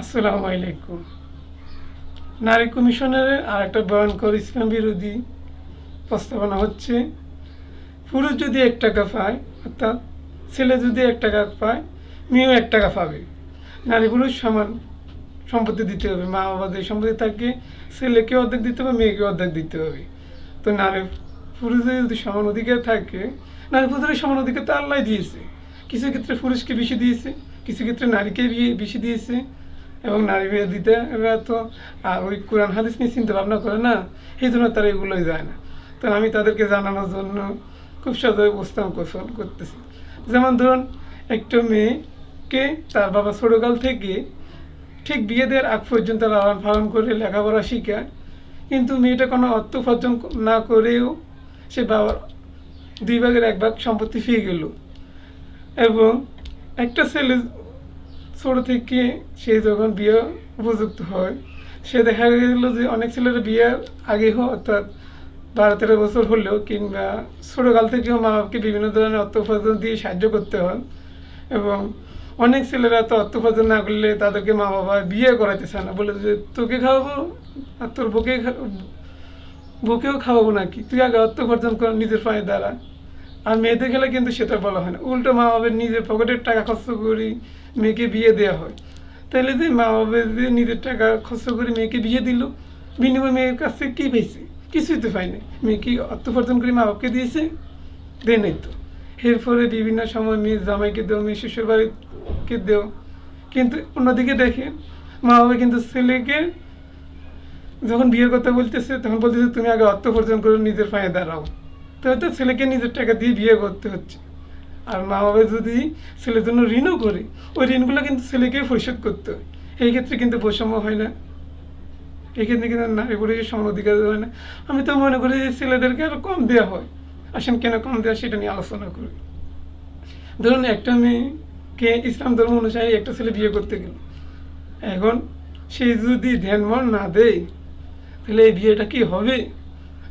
আসসালামু আলাইকুম। নারী কমিশনের আর একটা ভয়ঙ্কর ইসলাম বিরোধী প্রস্তাবনা হচ্ছে, পুরুষ যদি এক টাকা পায়, অর্থাৎ ছেলে যদি এক টাকা পায়, মেয়েও এক টাকা পাবে। নারী পুরুষ সমান সম্পত্তি দিতে হবে মা বাবা যে সম্পত্তি থাকে ছেলেকে অর্ধেক দিতে হবে মেয়েকে অর্ধেক দিতে হবে। তো নারী পুরুষদের যদি সমান অধিকার থাকে, নারী পুরুষের সমান অধিকার তো আল্লাহ দিয়েছে। কিছু ক্ষেত্রে পুরুষকে বেশি দিয়েছে, কিছু ক্ষেত্রে নারীকে বেশি দিয়েছে। এবং নারী বিয়ে দিতে এরা তো, আর ওই কোরআন হাদিস নিয়ে চিন্তা ভাবনা করে না, এই জন্য তারা এগুলোই যায় না। তো আমি তাদেরকে জানানোর জন্য খুব সহজে উপস্থাপন কৌশল করতেছি। যেমন ধরুন, একটা মেয়েকে তার বাবা ছোটোকাল থেকে ঠিক বিয়ে দেওয়ার আগ পর্যন্ত লালন পালন করে লেখাপড়া শিখায়, কিন্তু মেয়েটা কোনো অর্থ উপার্জন না করেও সে বাবার দুই ভাগের এক ভাগ সম্পত্তি পেয়ে গেল। এবং একটা ছেলে ছোট থেকে সে যখন বিয়ে উপযুক্ত হয়, সে দেখা গেল যে অনেক ছেলের বিয়ের আগে হোক অর্থাৎ বারো তেরো বছর হলেও কিংবা ছোটোকাল থেকেও মা বাবাকে বিভিন্ন ধরনের অর্থ উপার্জন দিয়ে সাহায্য করতে হয় এবং অনেক ছেলেরা তো অর্থ উপার্জন না করলে তাদেরকে মা বাবা বিয়ে করাতে চায় না। বলে যে, তোকে খাওয়াবো আর তোর বউকে খা- বউকেও খাওয়াবো নাকি? তুই আগে অর্থ উপার্জন কর নিজের পায়ে দাঁড়া আর মেয়েদের খেলে কিন্তু সেটা বলা হয় না। উল্টো মা বাবার নিজের পকেটের টাকা খরচ করি মেয়েকে বিয়ে দেওয়া হয়। তাহলে যে মা বাবার যে নিজের টাকা খরচ করে মেয়েকে বিয়ে দিল, বিনিময় মেয়ের কাছে কী পেয়েছে? কিছুই তো পাইনি মেয়ে কি অর্থ উপার্জন করে মা বাবাকে দিয়েছে? দেয় তো। এরপরে বিভিন্ন সময় মেয়ে জামাইকে দেও, মেয়ে শ্বশুর বাড়িকে দেও। কিন্তু অন্যদিকে দেখে মা বাবা কিন্তু ছেলেকে যখন বিয়ের কথা বলতেছে, তখন বলতেছে, তুমি আগে অর্থ উপার্জন করে, নিজের পায়ে দাঁড়াও। তো হয়তো ছেলেকে নিজের টাকা দিয়ে বিয়ে করতে হচ্ছে। আর মা বাবা যদি ছেলের জন্য ঋণও করে, ওই ঋণগুলো কিন্তু ছেলেকে পরিশোধ করতে হয়। এই ক্ষেত্রে কিন্তু বৈষম্য হয় না। এই ক্ষেত্রে কিন্তু নারী পুরুষের সমান অধিকার হয় না। আমি তো মনে করি যে ছেলেদেরকে আরও কম দেওয়া হয়। আসেন কেন কম দেওয়া সেটা নিয়ে আলোচনা করি। ধরুন একটা মেয়েকে ইসলাম ধর্ম অনুসারে একটা ছেলে বিয়ে করতে গেল। এখন সে যদি ধ্যান ধ্যানমন না দেয়, তাহলে এই বিয়েটা কি হবে?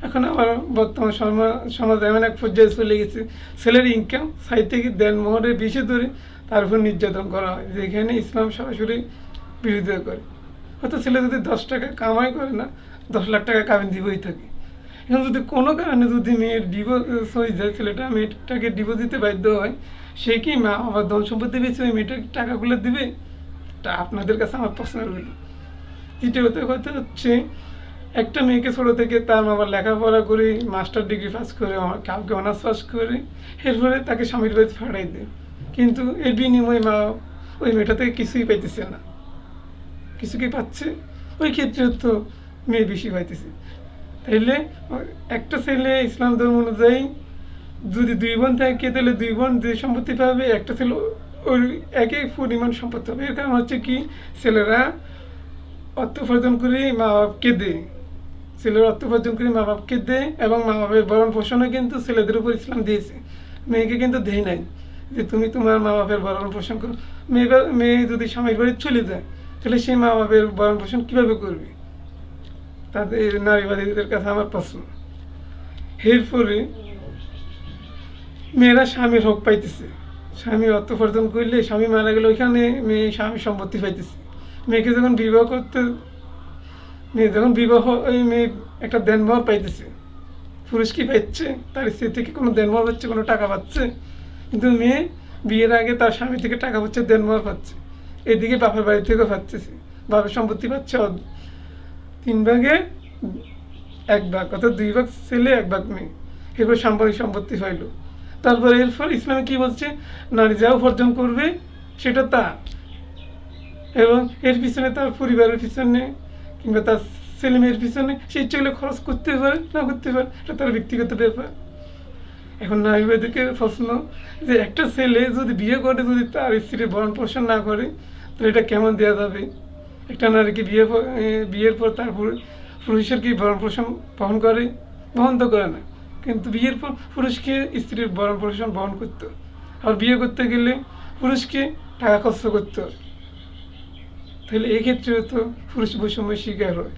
এখন আবার বর্তমান সমা- সমাজে এমন এক পর্যায়ে চলে গেছে। ছেলের ইনকাম সাইড থেকে দেন মোহরের বেশি ধরে তার উপর নির্যাতন করা হয়, যেখানে ইসলাম সরাসরি বিরোধিতা করে। হয়তো ছেলে যদি দশ টাকা কামাই করে না, দশ লাখ টাকা কাবিন দিবই থাকে এখন যদি কোনো কারণে যদি মেয়ের ডিভোর্স হয়ে যায় ছেলেটা মেয়েটাকে ডিভোর্স দিতে বাধ্য হয়, সে কি মা আবার ধন সম্পত্তি বেশি ওই মেয়েটাকে টাকাগুলো দিবে? তা আপনাদের কাছে আমার প্রশ্ন রইল। দ্বিতীয়ত কথা হচ্ছে একটা মেয়েকে ছোটো থেকে তার বাবা লেখাপড়া করে মাস্টার ডিগ্রি পাস করে কাউকে অনার্স পাস করে, এরপরে তাকে স্বামীর বাড়িতে ফাটাই দেয় কিন্তু এর বিনিময়ে মা ওই মেয়েটা থেকে কিছুই পাইতেছে না। কিছু কি পাচ্ছে? ওই ক্ষেত্রে তো মেয়ে বেশি পাইতেছে। তাইলে একটা ছেলে ইসলাম ধর্ম অনুযায়ী যদি দুই বোন থাকে তাহলে দুই বোন যে সম্পত্তি পাবে, একটা ছেলে ওই একই পরিমাণ সম্পত্তি পাবে এর কারণ হচ্ছে কি, ছেলেরা অর্থ উপার্জন করে মা বাপকে দেয়। ছেলের অর্থ উপার্জন করে মা বাপকে দেয় এবং মা বাপের ভরণ পোষণও কিন্তু ছেলেদের উপর ইসলাম দিয়েছে। মেয়েকে কিন্তু দেয় নাই যে তুমি তোমার মা বাপের ভরণ পোষণ করো। মেয়ে মেয়ে যদি স্বামীর বাড়ি চলে যায়, তাহলে সেই মা বাপের ভরণ পোষণ কীভাবে করবে? তাদের নারীবাদীদের কাছে আমার প্রশ্ন। এরপরে মেয়েরা স্বামীর হক পাইতেছে। স্বামী অর্থ উপার্জন করলে স্বামী মারা গেলে ওইখানে মেয়ে স্বামী সম্পত্তি পাইতেছে। মেয়েকে যখন বিবাহ করতে মেয়ে যখন বিবাহ, ওই মেয়ে একটা দেনমোহর পাইতেছে, পুরুষ কি পাচ্ছে তার স্ত্রী থেকে কোনো দেনমোহর পাচ্ছে, কোনো টাকা পাচ্ছে? কিন্তু মেয়ে বিয়ের আগে তার স্বামী থেকে টাকা পাচ্ছে দেনমোহর পাচ্ছে। এদিকে বাপের বাড়ি থেকেও পাচ্ছে। বাপের সম্পত্তি পাচ্ছে তিন ভাগে এক ভাগ, অর্থাৎ দুই ভাগ ছেলে, এক ভাগ মেয়ে। এরপর সাম্প্রদায়িক সম্পত্তি হইল। তারপরে এরপর ইসলামে কি বলছে? নারী যা উপার্জন করবে, সেটা তা। এবং এর পিছনে তার পরিবারের পিছনে কিংবা তার ছেলে মেয়ের পিছনে সে ইচ্ছে করলে খরচ করতে পারে, না করতে পারে, এটা তার ব্যক্তিগত ব্যাপার। এখন নারীবাদীকে প্রশ্ন যে একটা ছেলে যদি বিয়ে করে, যদি তার স্ত্রীর ভরণ পোষণ না করে, তাহলে এটা কেমন দেওয়া যাবে? একটা নারীকে বিয়ে বিয়ের পর তার পুরু- পুরুষের কি ভরণ পোষণ বহন করে? বহন তো করে না। কিন্তু বিয়ের পর পুরুষকে স্ত্রীর ভরণ পোষণ বহন করতো। আর বিয়ে করতে গেলে পুরুষকে টাকা খরচ করতে। হয় তাহলে এক্ষেত্রে তো পুরুষ বৈষম্যের শিকার হয়।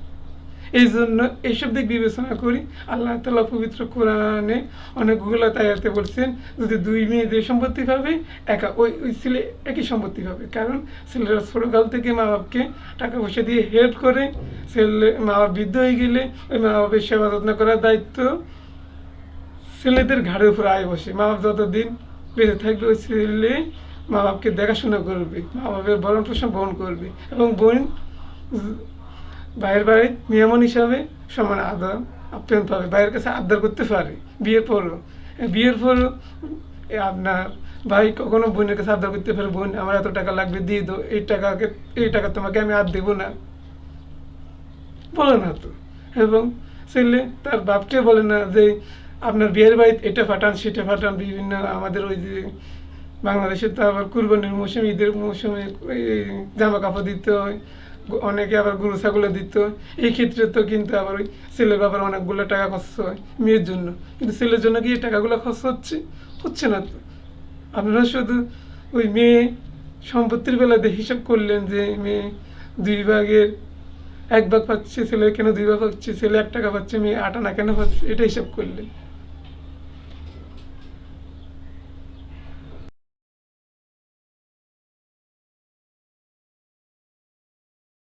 এই জন্য এইসব দিক বিবেচনা করি, আল্লাহ তালা পবিত্র কোরআনে অনেকগুলো তাইয়াতে বলছেন, যদি দুই মেয়ে যে সম্পত্তি পাবে, একা ওই ওই ছেলে একই সম্পত্তি পাবে। কারণ ছেলেরা ছোটোকাল থেকে মা বাপকে টাকা পয়সা দিয়ে হেল্প করে, ছেলে মা বাপ বৃদ্ধ হয়ে গেলে ওই মা বাপের সেবা যত্ন করার দায়িত্ব ছেলেদের ঘাড়ের উপর আয় বসে। মা বাপ যতদিন বেঁচে থাকবে, ওই ছেলে মা বাপকে দেখাশোনা করবে, মা বাপের ভরণ পোষণ বহন করবে এবং বোন ভাইয়ের বাড়ির নিয়মন হিসাবে সমান আদর, আপ্যায়ন পাবে, ভাইয়ের কাছে আবদার করতে পারে। বিয়ের পরও বিয়ের পরও আপনার ভাই কখনো বোনের কাছে আবদার করতে পারে, বোন, আমার এত টাকা লাগবে, দিয়ে দো এই টাকাকে, এই টাকা তোমাকে আমি আর দেবো না। বলে না তো। এবং ছেলে তার বাপকে বলে না যে, আপনার বিয়ের বাড়িতে এটা ফাটান, সেটা ফাটান, বিভিন্ন আমাদের ওই যে বাংলাদেশে তো আবার কুরবানির মৌসুমে, ঈদের মৌসুমে জামা কাপড় দিতে হয় অনেকে আবার গরু ছাগলে দিতে এই ক্ষেত্রে তো কিন্তু আবার ওই ছেলের ব্যাপারে অনেকগুলো টাকা খরচ হয় মেয়ের জন্য। কিন্তু ছেলের জন্য কি টাকাগুলো খরচ হচ্ছে? হচ্ছে না তো। আপনারা শুধু ওই মেয়ে সম্পত্তির বেলাতে হিসাব করলেন যে মেয়ে দুই ভাগের এক ভাগ পাচ্ছে ছেলে, কেন দুই ভাগ পাচ্ছে? ছেলে এক টাকা পাচ্ছে, মেয়ে আট আনা কেন পাচ্ছে? এটা হিসাব করলেন।